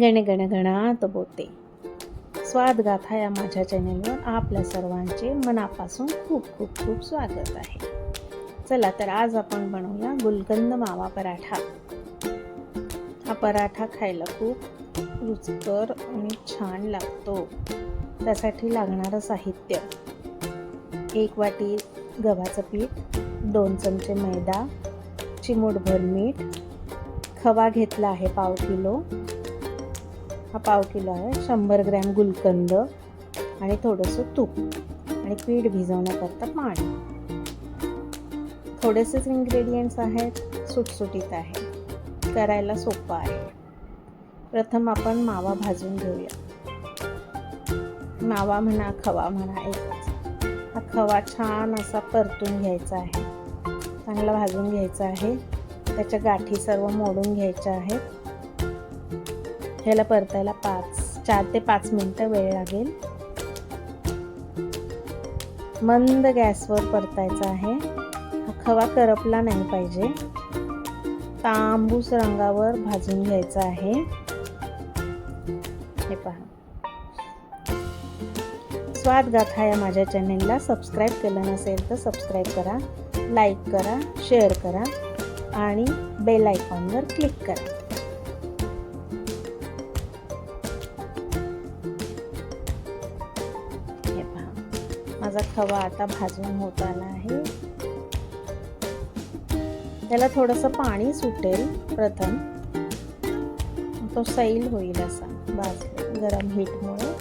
गण गण गणात बोते स्वाद गाथा या माझ्या चॅनेलवर आपल्या सर्वांचे मनापासून खूप खूप खूप स्वागत आहे. चला तर आज आपण बनवूया गुलकंद मावा पराठा. हा पराठा खायला खूप रुचकर आणि छान लागतो. त्यासाठी लागणारं साहित्य. एक वाटी गव्हाचं पीठ दोन चमचे मैदा चिमूटभर मीठ खवा घेतला आहे पाव किलो हा पाव किलो आहे. शंभर ग्रॅम गुलकंद आणि थोडंसं तूप आणि पीठ भिजवण्याकरता पाणी. थोडेसेच इन्ग्रेडियंट्स आहेत सुटसुटीत आहे. करायला सोपं आहे. प्रथम आपण मावा भाजून घेऊया. मावा म्हणा खवा म्हणा एकच. हा खवा छान असा परतून घ्यायचा आहे. चांगला भाजून घ्यायचा आहे. त्याच्या गाठी सर्व मोडून घ्यायच्या आहेत. ह्याला परतायला पाच चार ते पाच मिनटं वेळ लागेल. मंद गॅसवर परतायचा आहे. हा खवा करपला नाही पाहिजे. तांबूस रंगावर भाजून घ्यायचा आहे. हे पहा. स्वाद गाथा या माझ्या चॅनेलला सबस्क्राईब केलं नसेल तर सबस्क्राईब करा लाईक करा शेअर करा आणि बेल आयकॉनवर क्लिक करा. माझा खवा आता भाजून होत आला आहे. त्याला थोडंसं पाणी सुटेल प्रथम. तो सैल होईल असा भाज गरम हीटमुळे.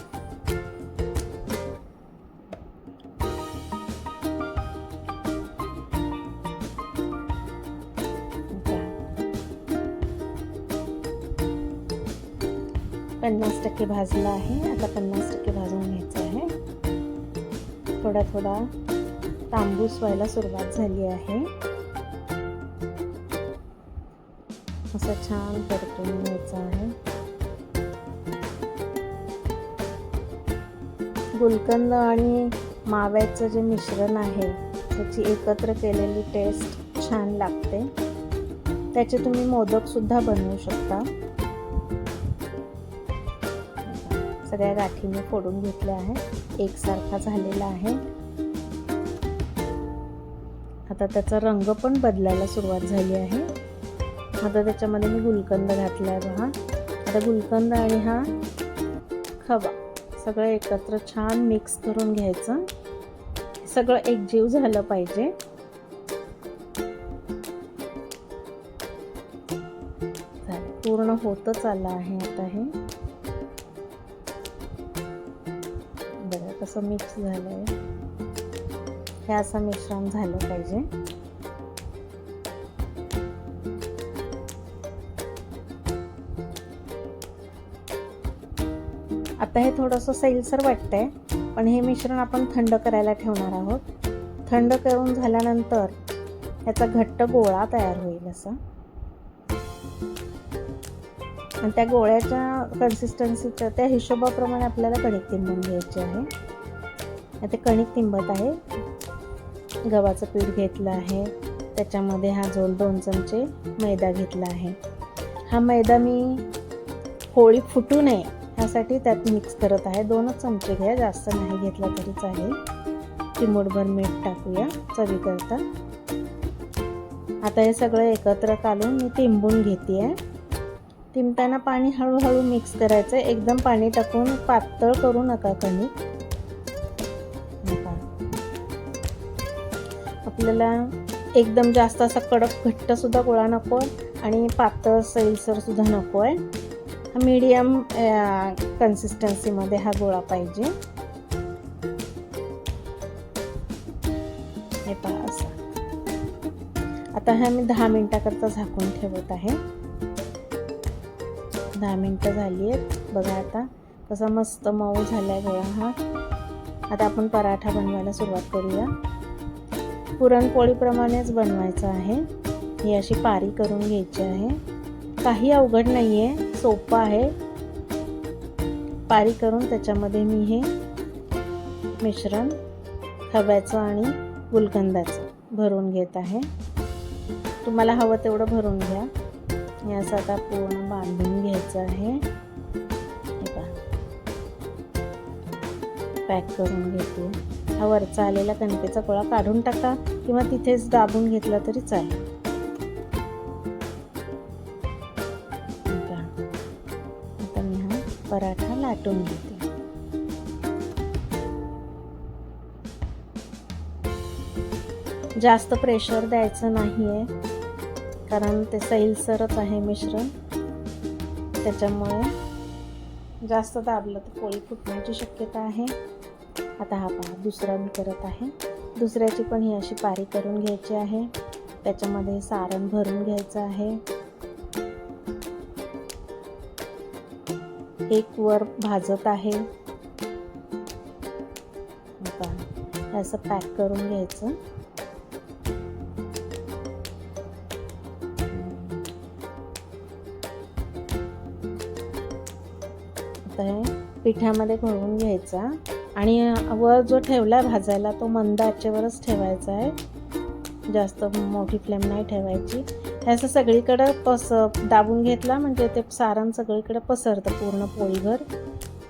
पन्नास टक्के भाजला आहे. आता पन्नास टक्के भाजून घ्यायचं आहे. थोडा थोडा तांबूस व्हायला सुरुवात झाली आहे. असं छान परतून घ्यायचं आहे. गुलकंद आणि माव्याचं जे मिश्रण आहे त्याची एकत्र केलेली टेस्ट छान लागते. त्याचे तुम्ही मोदकसुद्धा बनवू शकता. सगळ्या गाठी मी फोडून घेतल्या आहे. एकसारखा झालेला आहे. आता त्याचा रंग पण बदलायला सुरुवात झाली आहे. आता त्याच्यामध्ये मी गुलकंद घातला आहे बघा. आता गुलकंद आणि हा खवा सगळं एकत्र छान मिक्स करून घ्यायचं. सगळं एकजीव झालं पाहिजे. पूर्ण होतच आलं आहे आता हे. बघा कसं मिक्स झालं आहे हे असं मिश्रण झालं पाहिजे. आता हे थोडंसं सैलसर वाटतंय पण हे मिश्रण आपण थंड करायला ठेवणार आहोत. थंड करून झाल्यानंतर ह्याचा घट्ट गोळा तयार होईल असा. आणि त्या गोळ्याच्या कन्सिस्टन्सीच्या त्या हिशोबाप्रमाणे आपल्याला कणिक तिंबून घ्यायची आहे. ते कणिक तिंबत आहे. गव्हाचं पीठ घेतलं आहे. त्याच्यामध्ये हा जोल दोन चमचे मैदा घेतला आहे. हा मैदा मी होळी फुटू नये ह्यासाठी त्यात मिक्स करत आहे. दोनच चमचे घ्या. जास्त नाही घेतला तरी चालेल. चिमूटभर मीठ टाकूया चवीकरता. आता हे सगळं एकत्र काढून मी तिंबून घेते आहे तिंबताना पाणी हळूहळू मिक्स करायचं. एकदम पाणी टाकून पातळ करू नका कणिक आपल्याला एकदम जास्त असा कडक घट्ट सुद्धा गोळा नको आणि पातळ सैलसर सुद्धा नको आहे. हा मीडियम कन्सिस्टन्सीमध्ये हा गोळा पाहिजे. हे पहा असं. आता हे मी दहा मिनिटाकरता झाकून ठेवत आहे. दहा मिनटं झाली आहेत. बघा आता कसा मस्त मऊ झाला आहे गोळा हा. आता आपण पराठा बनवायला सुरुवात करूया. पुरणपोळीप्रमाणेच बनवायचं आहे. ही अशी पारी करून घ्यायची आहे. काही अवघड नाही आहे सोपं आहे. पारी करून त्याच्यामध्ये मी हे मिश्रण खव्याचं आणि गुलकंदाचं भरून घेत आहे. तुम्हाला हवं तेवढं भरून घ्या. याचा आता पूर्ण बांधून घ्यायचं आहे. पॅक करून घेते. हा वरचा आलेला कणकेचा गोळा काढून टाका किंवा तिथेच दाबून घेतला तरी चालेल. आता मी हा पराठा लाटून घेते. जास्त प्रेशर द्यायचं नाही आहे कारण ते सैलसरच आहे मिश्रण. त्याच्यामुळे जास्त दाबलं तर पोळी फुटण्याची शक्यता आहे. आता हा पहा दुसरा मी करत आहे. दुसऱ्याची पण ही अशी पारी करून घ्यायची आहे. त्याच्यामध्ये सारण भरून घ्यायचं आहे. एक वर भाजत आहे. असं पॅक करून घ्यायचं. आता हे पिठामध्ये घोळून घ्यायचा. आणि वर जो ठेवला भाजायला तो मंद आचेवरच ठेवायचा आहे. जास्त मोठी फ्लेम नाही ठेवायची. ह्याचं असं सगळीकडं पस दाबून घेतला म्हणजे ते सारण सगळीकडे पसरतं पूर्ण पोळीभर.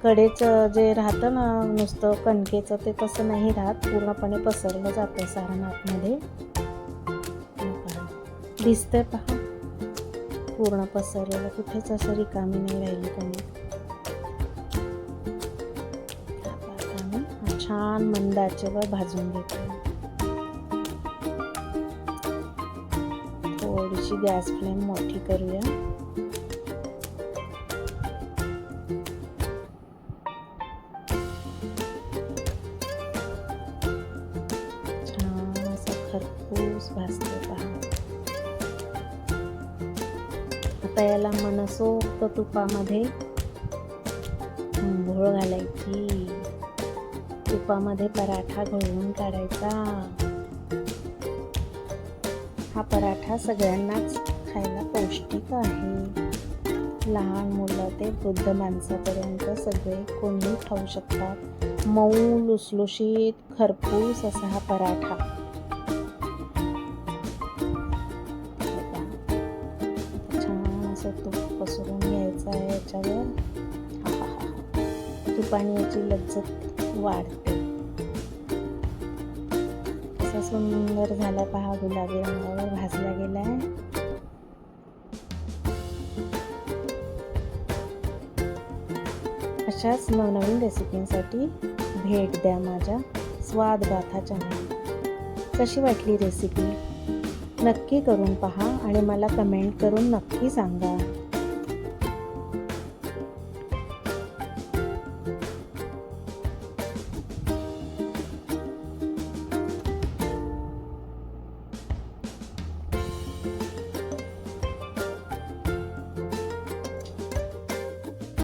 कडेचं जे राहतं ना नुसतं कणकेचं ते तसं नाही राहत. पूर्णपणे पसरलं जातं सारण आतमध्ये. दिसतंय पहा. पूर्ण पसरलेलं कुठेच असं रिकामी नाही राहिली कणिक छान मंद आचेवर भाजून घेतो. थोडीशी गॅस फ्लेम मोठी करूया. छान असा खरपूस भाजते पहा. आता याला मनसोक्त तुपामध्ये घोळ घालायची. तुपामध्ये पराठा घोळवून काढायचा. हा पराठा सगळ्यांनाच खायला पौष्टिक आहे. लहान मुलं ते वृद्ध माणसापर्यंत सगळे कोणी खाऊ शकतात. मऊ लुसलुशीत खरपूस असा हा पराठा. छान असं तूप पसरून घ्यायचं आहे याच्यावर. हा, तुपाने याची लज्जत वाढते. कसा सुंदर झाला पहा गुलाबी रंगावर भाजला गेलाय. अशाच नवनवीन रेसिपींसाठी भेट द्या माझ्या स्वाद गाथा चॅनल कशी वाटली रेसिपी? नक्की करून पहा आणि मला कमेंट करून नक्की सांगा.